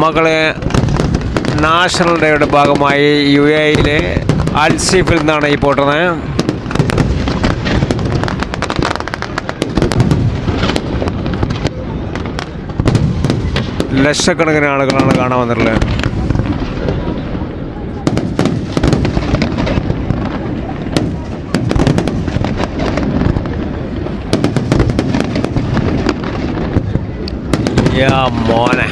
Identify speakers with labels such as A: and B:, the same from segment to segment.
A: മകളെ നാഷണൽ ഡേയുടെ ഭാഗമായി യു എയിലെ അൽസീഫിൽ നിന്നാണ് ഈ പോട്ടത് ലക്ഷക്കണക്കിന് ആളുകളാണ് കാണാൻ വന്നിട്ടുള്ളത്. യാ മോനെ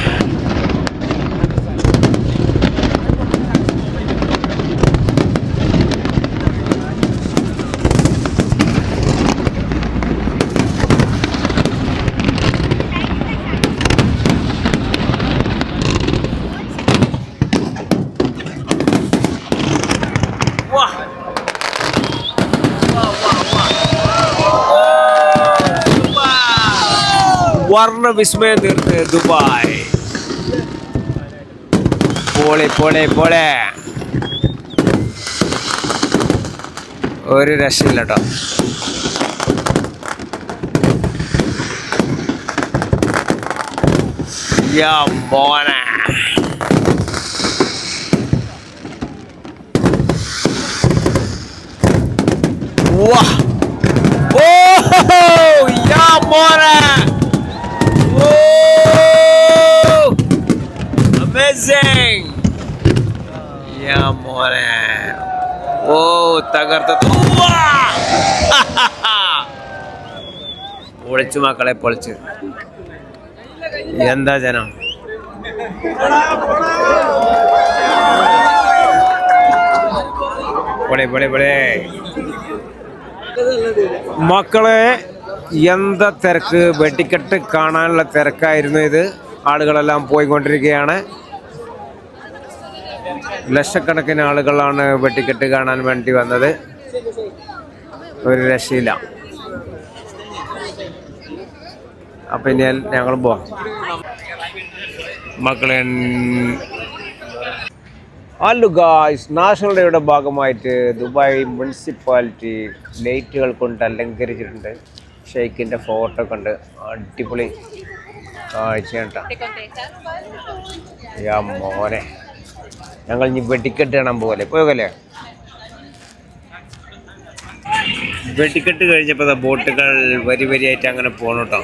A: വർണ വിസ്മയം തീർത്ത് ദുബായ്. പോളെ പോളെ പോളെ. ഒരു രക്ഷയില്ല കേട്ടോ മോനെ. വാ. Amazing! യാ മോനെ ഓ തകർത്ത. പൊളിച്ചു മക്കളെ പൊളിച്ച്. എന്താ ജനം? പൊളി പൊളി പൊളി. മക്കളെ എന്താ തിരക്ക്? വെട്ടിക്കെട്ട് കാണാനുള്ള തിരക്കായിരുന്നു ഇത്. ആളുകളെല്ലാം പോയിക്കൊണ്ടിരിക്കുകയാണ്. ലക്ഷക്കണക്കിന് ആളുകളാണ് വെട്ടിക്കെട്ട് കാണാൻ വേണ്ടി വന്നത്. ഒരു രക്ഷയില്ല. അപ്പം ഇനി ഞങ്ങൾ പോവാം. മക്കളെ ഹലോ ഗായ്സ് നാഷണൽ ഡേയുടെ ഭാഗമായിട്ട് ദുബായ് മുനിസിപ്പാലിറ്റി ലൈറ്റുകൾ കൊണ്ട് അലങ്കരിച്ചിട്ടുണ്ട്. ഷെയ്ഖിന്റെ ഫോട്ടോ കണ്ട് അടിപൊളി കാഴ്ച കേട്ടോ യാ മോനെ. ഞങ്ങൾ ഇനി ഇടാൻ പോലെ പോകല്ലേ വെടിക്കെട്ട് കഴിഞ്ഞപ്പോ ബോട്ടുകൾ വരി വരിയായിട്ട് അങ്ങനെ പോണോട്ടോ.